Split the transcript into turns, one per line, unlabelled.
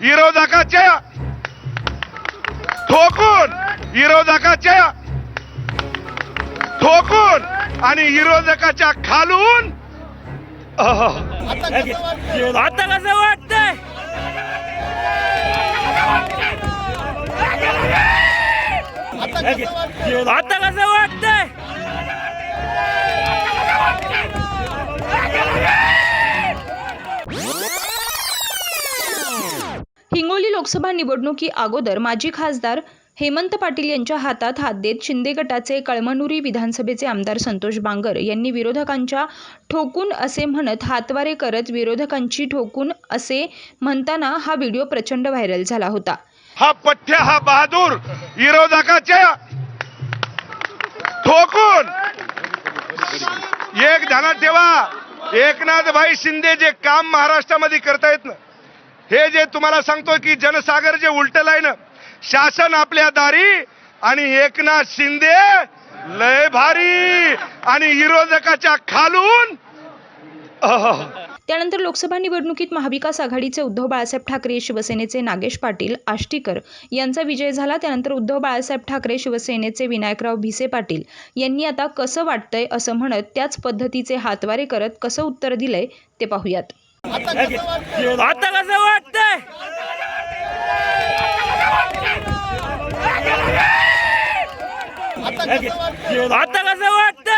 विरोधकाच्या ठोकून विरोधकाच्या ठोकून आणि विरोधकाच्या खालून. अह,
आता कसं वाटतंय? आता कसं वाटतंय?
हिंगोली लोकसभा निवडणुकी अगोदर माजी खासदार हेमंत पाटील यांच्या हातात हात देत शिंदे गटाचे कळमनुरी विधानसभेचे आमदार संतोष बांगर यांनी विरोधकांच्या ठोकून असे म्हणत हातवारे करत विरोधकांची ठोकून असे म्हणताना हा व्हिडिओ प्रचंड व्हायरल झाला होता.
हा पठ्य हा बहादूर विरोधकाच्या ठोकून. एक ध्यानात ठेवा. एकनाथ भाई शिंदे जे काम महाराष्ट्रामध्ये करतायत ना हे जे तुम्हाला सांगतो की जनसागर जे उलटलं आहे ना शासन आपल्या दारी आणि एकनाथ शिंदे लय भारी आणि विरोधकाच्या खालून.
त्यानंतर लोकसभा निवडणुकीत महाविकास आघाडीचे उद्धव बाळासाहेब ठाकरे शिवसेनेचे नागेश पाटील आष्टीकर यांचा विजय झाला. त्यानंतर उद्धव बाळासाहेब ठाकरे शिवसेनेचे विनायकराव भिसे पाटील यांनी आता कसं वाटतंय असं म्हणत त्याच पद्धतीचे हातवारे करत कसं उत्तर दिलंय ते पाहूयात.
आता कसं वाटतंय? आता कसं वाटतंय?